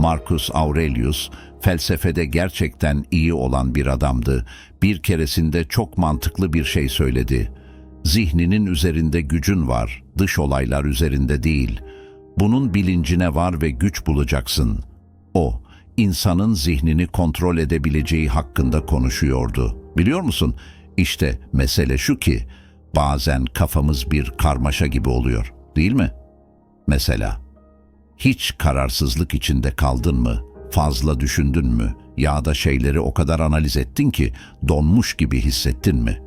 Marcus Aurelius felsefede gerçekten iyi olan bir adamdı. Bir keresinde çok mantıklı bir şey söyledi. Zihninin üzerinde gücün var, dış olaylar üzerinde değil. Bunun bilincine var ve güç bulacaksın. O, insanın zihnini kontrol edebileceği hakkında konuşuyordu. Biliyor musun? İşte mesele şu ki, bazen kafamız bir karmaşa gibi oluyor, değil mi? Mesela, hiç kararsızlık içinde kaldın mı? Fazla düşündün mü? Ya da şeyleri o kadar analiz ettin ki donmuş gibi hissettin mi?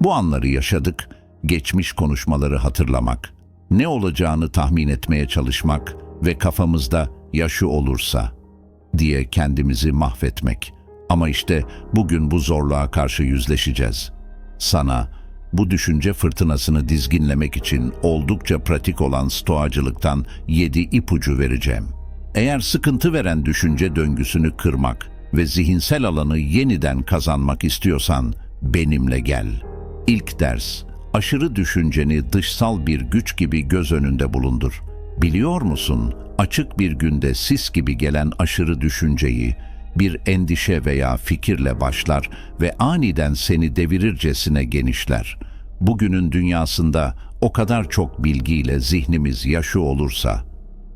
Bu anları yaşadık, geçmiş konuşmaları hatırlamak, ne olacağını tahmin etmeye çalışmak ve kafamızda yaşı olursa diye kendimizi mahvetmek. Ama işte bugün bu zorluğa karşı yüzleşeceğiz. Sana bu düşünce fırtınasını dizginlemek için oldukça pratik olan stoacılıktan yedi ipucu vereceğim. Eğer sıkıntı veren düşünce döngüsünü kırmak ve zihinsel alanı yeniden kazanmak istiyorsan benimle gel. İlk ders, aşırı düşünceni dışsal bir güç gibi göz önünde bulundur. Biliyor musun, açık bir günde sis gibi gelen aşırı düşünceyi, bir endişe veya fikirle başlar ve aniden seni devirircesine genişler. Bugünün dünyasında o kadar çok bilgiyle zihnimiz yaşı olursa,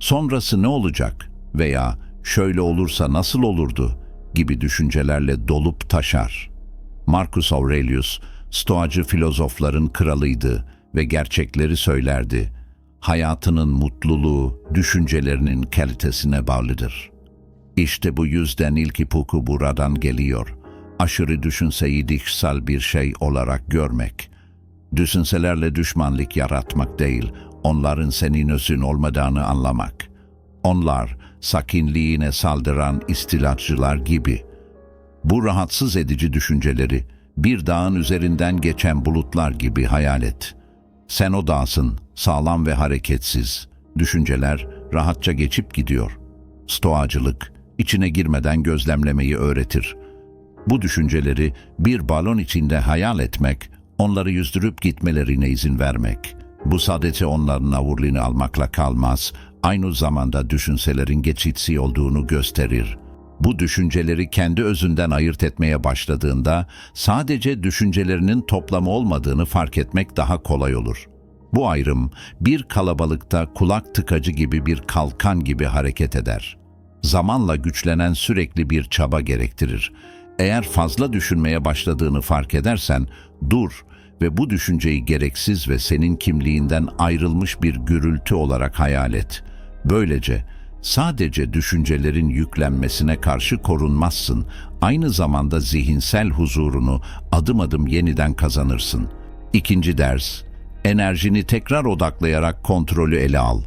sonrası ne olacak veya şöyle olursa nasıl olurdu gibi düşüncelerle dolup taşar. Marcus Aurelius, Stoacı filozofların kralıydı ve gerçekleri söylerdi. Hayatının mutluluğu, düşüncelerinin kalitesine bağlıdır. İşte bu yüzden ilk ipucu buradan geliyor. Aşırı düşünseyi dişsel bir şey olarak görmek. Düşünselerle düşmanlık yaratmak değil, onların senin özün olmadığını anlamak. Onlar, sakinliğine saldıran istilacılar gibi. Bu rahatsız edici düşünceleri, bir dağın üzerinden geçen bulutlar gibi hayal et. Sen o dağsın, sağlam ve hareketsiz. Düşünceler rahatça geçip gidiyor. Stoacılık, içine girmeden gözlemlemeyi öğretir. Bu düşünceleri bir balon içinde hayal etmek, onları yüzdürüp gitmelerine izin vermek. Bu sadece onların avurliğini almakla kalmaz, aynı zamanda düşünselerin geçitsi olduğunu gösterir. Bu düşünceleri kendi özünden ayırt etmeye başladığında sadece düşüncelerinin toplamı olmadığını fark etmek daha kolay olur. Bu ayrım bir kalabalıkta kulak tıkacı gibi bir kalkan gibi hareket eder. Zamanla güçlenen sürekli bir çaba gerektirir. Eğer fazla düşünmeye başladığını fark edersen dur ve bu düşünceyi gereksiz ve senin kimliğinden ayrılmış bir gürültü olarak hayal et. Böylece sadece düşüncelerin yüklenmesine karşı korunmazsın, aynı zamanda zihinsel huzurunu adım adım yeniden kazanırsın. İkinci ders, enerjini tekrar odaklayarak kontrolü ele al.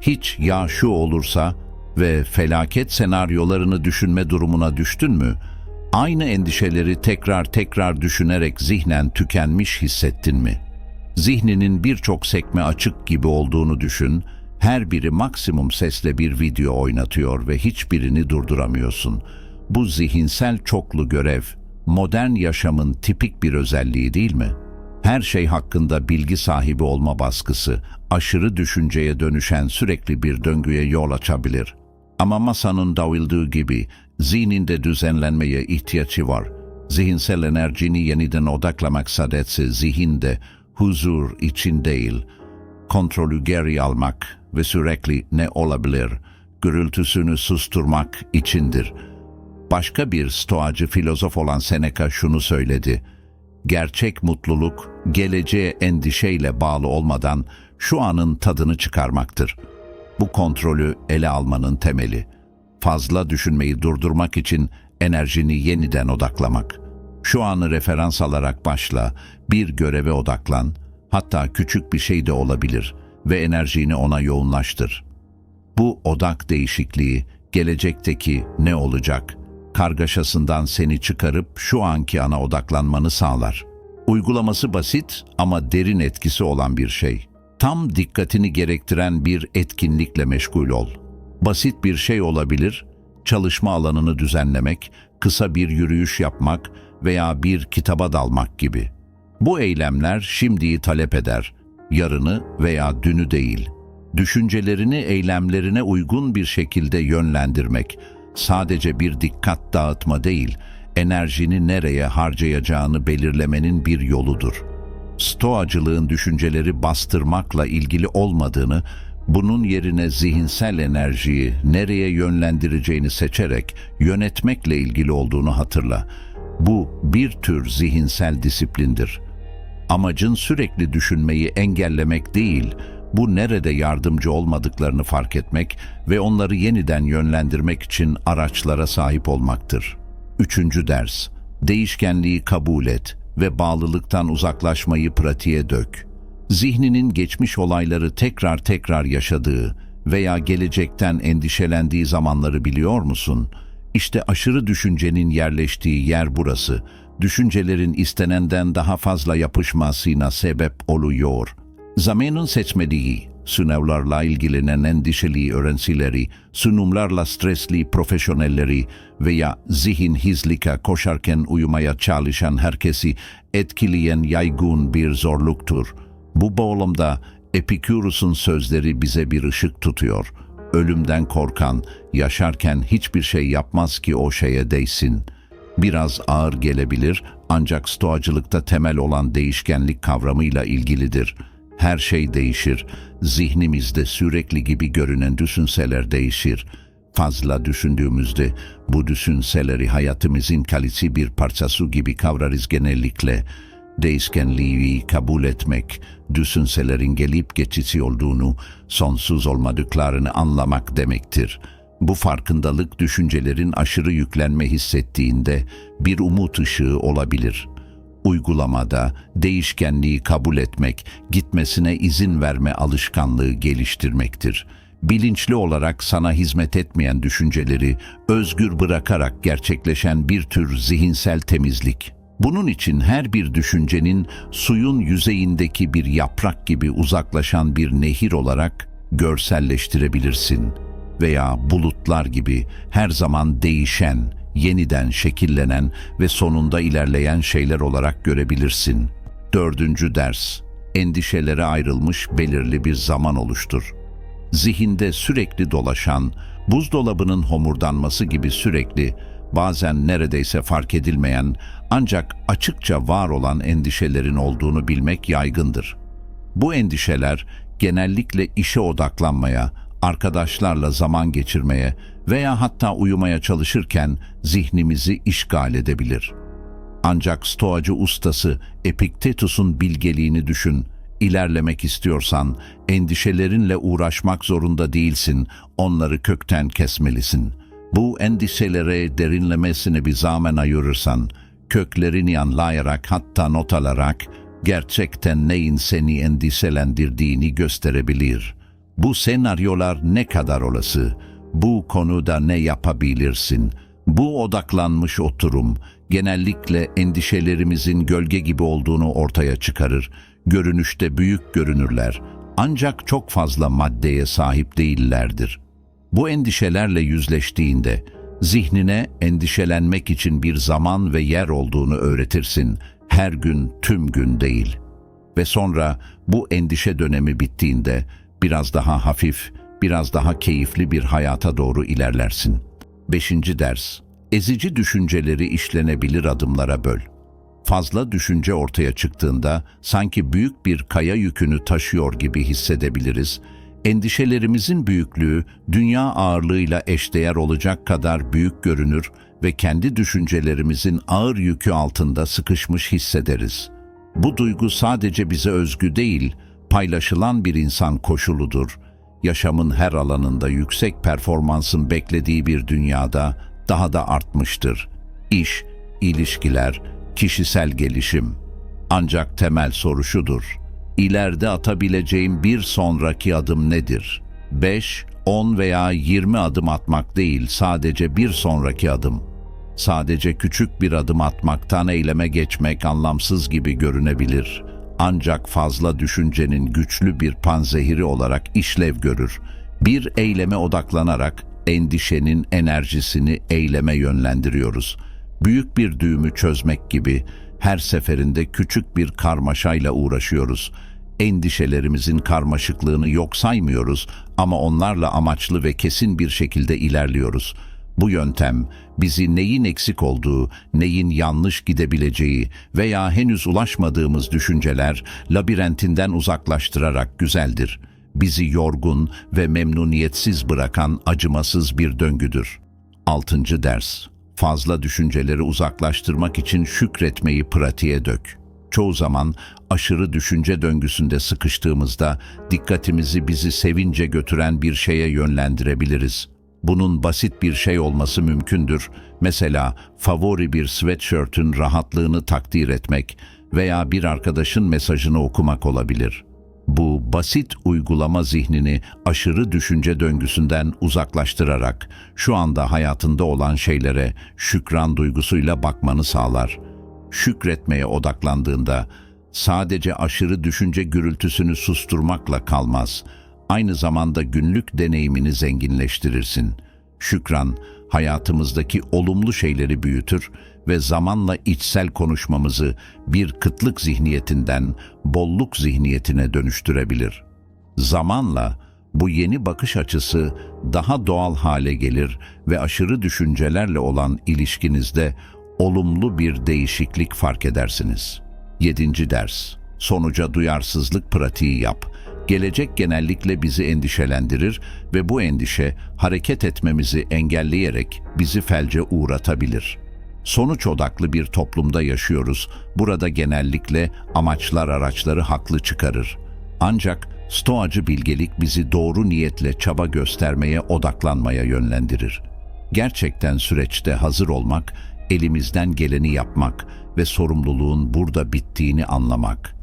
Hiç ya şu olursa ve felaket senaryolarını düşünme durumuna düştün mü, aynı endişeleri tekrar tekrar düşünerek zihnen tükenmiş hissettin mi? Zihninin birçok sekme açık gibi olduğunu düşün, her biri maksimum sesle bir video oynatıyor ve hiçbirini durduramıyorsun. Bu zihinsel çoklu görev, modern yaşamın tipik bir özelliği değil mi? Her şey hakkında bilgi sahibi olma baskısı, aşırı düşünceye dönüşen sürekli bir döngüye yol açabilir. Ama masanın davulduğu gibi zihninde düzenlenmeye ihtiyacı var. Zihinsel enerjini yeniden odaklamak sadece zihinde, huzur için değil, kontrolü geri almak ve sürekli ne olabilir, gürültüsünü susturmak içindir. Başka bir stoacı filozof olan Seneca şunu söyledi. Gerçek mutluluk, geleceğe endişeyle bağlı olmadan şu anın tadını çıkarmaktır. Bu kontrolü ele almanın temeli. Fazla düşünmeyi durdurmak için enerjini yeniden odaklamak. Şu anı referans alarak başla, bir göreve odaklan, hatta küçük bir şey de olabilir ve enerjini ona yoğunlaştır. Bu odak değişikliği gelecekteki ne olacak kargaşasından seni çıkarıp şu anki ana odaklanmanı sağlar. Uygulaması basit ama derin etkisi olan bir şey. Tam dikkatini gerektiren bir etkinlikle meşgul ol. Basit bir şey olabilir, çalışma alanını düzenlemek, kısa bir yürüyüş yapmak veya bir kitaba dalmak gibi.'' Bu eylemler şimdiyi talep eder, yarını veya dünü değil. Düşüncelerini eylemlerine uygun bir şekilde yönlendirmek sadece bir dikkat dağıtma değil, enerjini nereye harcayacağını belirlemenin bir yoludur. Stoacılığın düşünceleri bastırmakla ilgili olmadığını, bunun yerine zihinsel enerjiyi nereye yönlendireceğini seçerek yönetmekle ilgili olduğunu hatırla. Bu bir tür zihinsel disiplindir. Amacın sürekli düşünmeyi engellemek değil, bu nerede yardımcı olmadıklarını fark etmek ve onları yeniden yönlendirmek için araçlara sahip olmaktır. Üçüncü ders, değişkenliği kabul et ve bağlılıktan uzaklaşmayı pratiğe dök. Zihninin geçmiş olayları tekrar tekrar yaşadığı veya gelecekten endişelendiği zamanları biliyor musun? İşte aşırı düşüncenin yerleştiği yer burası. Düşüncelerin istenenden daha fazla yapışmasına sebep oluyor. Zamanın seçmediği, sınavlarla ilgilenen endişeli öğrencileri, sunumlarla stresli profesyonelleri veya zihin hizlika koşarken uyumaya çalışan herkesi etkileyen yaygın bir zorluktur. Bu bağlamda Epiküros'un sözleri bize bir ışık tutuyor. Ölümden korkan, yaşarken hiçbir şey yapmaz ki o şeye değsin. Biraz ağır gelebilir ancak stoacılıkta temel olan değişkenlik kavramıyla ilgilidir. Her şey değişir. Zihnimizde sürekli gibi görünen düşünseler değişir. Fazla düşündüğümüzde bu düşünseleri hayatımızın kalisi bir parçası gibi kavrarız genellikle. Değişkenliği kabul etmek, düşünselerin gelip geçici olduğunu, sonsuz olmadıklarını anlamak demektir. Bu farkındalık düşüncelerin aşırı yüklenme hissettiğinde bir umut ışığı olabilir. Uygulamada değişkenliği kabul etmek, gitmesine izin verme alışkanlığı geliştirmektir. Bilinçli olarak sana hizmet etmeyen düşünceleri özgür bırakarak gerçekleşen bir tür zihinsel temizlik. Bunun için her bir düşüncenin suyun yüzeyindeki bir yaprak gibi uzaklaşan bir nehir olarak görselleştirebilirsin veya bulutlar gibi her zaman değişen, yeniden şekillenen ve sonunda ilerleyen şeyler olarak görebilirsin. Dördüncü ders, endişelere ayrılmış belirli bir zaman oluştur. Zihinde sürekli dolaşan, buzdolabının homurdanması gibi sürekli, bazen neredeyse fark edilmeyen ancak açıkça var olan endişelerin olduğunu bilmek yaygındır. Bu endişeler genellikle işe odaklanmaya, arkadaşlarla zaman geçirmeye veya hatta uyumaya çalışırken zihnimizi işgal edebilir. Ancak stoacı ustası Epiktetus'un bilgeliğini düşün. İlerlemek istiyorsan endişelerinle uğraşmak zorunda değilsin, onları kökten kesmelisin. Bu endişelere derinlemesine bir zaman ayırırsan, köklerini anlayarak hatta not alarak gerçekten neyin seni endişelendirdiğini gösterebilir.'' Bu senaryolar ne kadar olası? Bu konuda ne yapabilirsin? Bu odaklanmış oturum genellikle endişelerimizin gölge gibi olduğunu ortaya çıkarır. Görünüşte büyük görünürler ancak çok fazla maddeye sahip değillerdir. Bu endişelerle yüzleştiğinde zihnine endişelenmek için bir zaman ve yer olduğunu öğretirsin. Her gün tüm gün değil. Ve sonra bu endişe dönemi bittiğinde biraz daha hafif, biraz daha keyifli bir hayata doğru ilerlersin. Beşinci ders, ezici düşünceleri işlenebilir adımlara böl. Fazla düşünce ortaya çıktığında sanki büyük bir kaya yükünü taşıyor gibi hissedebiliriz. Endişelerimizin büyüklüğü dünya ağırlığıyla eşdeğer olacak kadar büyük görünür ve kendi düşüncelerimizin ağır yükü altında sıkışmış hissederiz. Bu duygu sadece bize özgü değil, paylaşılan bir insan koşuludur. Yaşamın her alanında yüksek performansın beklediği bir dünyada daha da artmıştır. İş, ilişkiler, kişisel gelişim. Ancak temel soru şudur. İleride atabileceğim bir sonraki adım nedir? 5, 10 veya 20 adım atmak değil, sadece bir sonraki adım. Sadece küçük bir adım atmaktan eyleme geçmek anlamsız gibi görünebilir ancak fazla düşüncenin güçlü bir panzehiri olarak işlev görür. Bir eyleme odaklanarak endişenin enerjisini eyleme yönlendiriyoruz. Büyük bir düğümü çözmek gibi her seferinde küçük bir karmaşayla uğraşıyoruz. Endişelerimizin karmaşıklığını yok saymıyoruz ama onlarla amaçlı ve kesin bir şekilde ilerliyoruz. Bu yöntem bizi neyin eksik olduğu, neyin yanlış gidebileceği veya henüz ulaşmadığımız düşünceler labirentinden uzaklaştırarak güzeldir. Bizi yorgun ve memnuniyetsiz bırakan acımasız bir döngüdür. 6. ders. Fazla düşünceleri uzaklaştırmak için şükretmeyi pratiğe dök. Çoğu zaman aşırı düşünce döngüsünde sıkıştığımızda dikkatimizi bizi sevince götüren bir şeye yönlendirebiliriz. Bunun basit bir şey olması mümkündür. Mesela favori bir sweatshirt'ün rahatlığını takdir etmek veya bir arkadaşın mesajını okumak olabilir. Bu basit uygulama zihnini aşırı düşünce döngüsünden uzaklaştırarak şu anda hayatında olan şeylere şükran duygusuyla bakmanı sağlar. Şükretmeye odaklandığında sadece aşırı düşünce gürültüsünü susturmakla kalmaz, aynı zamanda günlük deneyimini zenginleştirirsin. Şükran, hayatımızdaki olumlu şeyleri büyütür ve zamanla içsel konuşmamızı bir kıtlık zihniyetinden bolluk zihniyetine dönüştürebilir. Zamanla bu yeni bakış açısı daha doğal hale gelir ve aşırı düşüncelerle olan ilişkinizde olumlu bir değişiklik fark edersiniz. 7. ders. Sonuca duyarsızlık pratiği yap. Gelecek genellikle bizi endişelendirir ve bu endişe hareket etmemizi engelleyerek bizi felce uğratabilir. Sonuç odaklı bir toplumda yaşıyoruz. Burada genellikle amaçlar araçları haklı çıkarır. Ancak stoacı bilgelik bizi doğru niyetle çaba göstermeye, odaklanmaya yönlendirir. Gerçekten süreçte hazır olmak, elimizden geleni yapmak ve sorumluluğun burada bittiğini anlamak.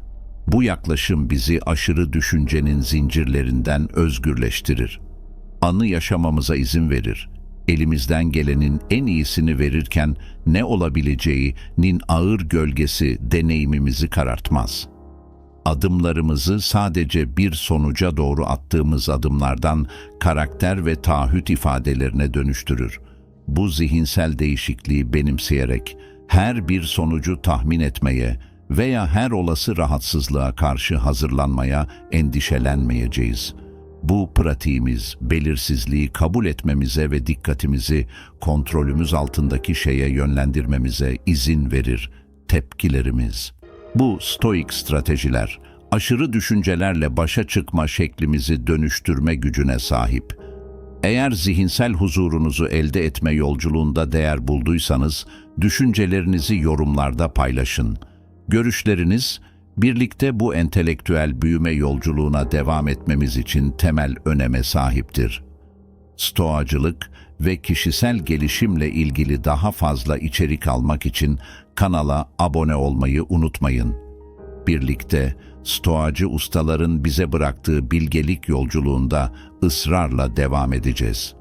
Bu yaklaşım bizi aşırı düşüncenin zincirlerinden özgürleştirir. Anı yaşamamıza izin verir. Elimizden gelenin en iyisini verirken ne olabileceğinin ağır gölgesi deneyimimizi karartmaz. Adımlarımızı sadece bir sonuca doğru attığımız adımlardan karakter ve taahhüt ifadelerine dönüştürür. Bu zihinsel değişikliği benimseyerek her bir sonucu tahmin etmeye veya her olası rahatsızlığa karşı hazırlanmaya endişelenmeyeceğiz. Bu pratiğimiz belirsizliği kabul etmemize ve dikkatimizi kontrolümüz altındaki şeye yönlendirmemize izin verir. Tepkilerimiz. Bu stoik stratejiler aşırı düşüncelerle başa çıkma şeklimizi dönüştürme gücüne sahip. Eğer zihinsel huzurunuzu elde etme yolculuğunda değer bulduysanız, düşüncelerinizi yorumlarda paylaşın. Görüşleriniz, birlikte bu entelektüel büyüme yolculuğuna devam etmemiz için temel öneme sahiptir. Stoacılık ve kişisel gelişimle ilgili daha fazla içerik almak için kanala abone olmayı unutmayın. Birlikte stoacı ustaların bize bıraktığı bilgelik yolculuğunda ısrarla devam edeceğiz.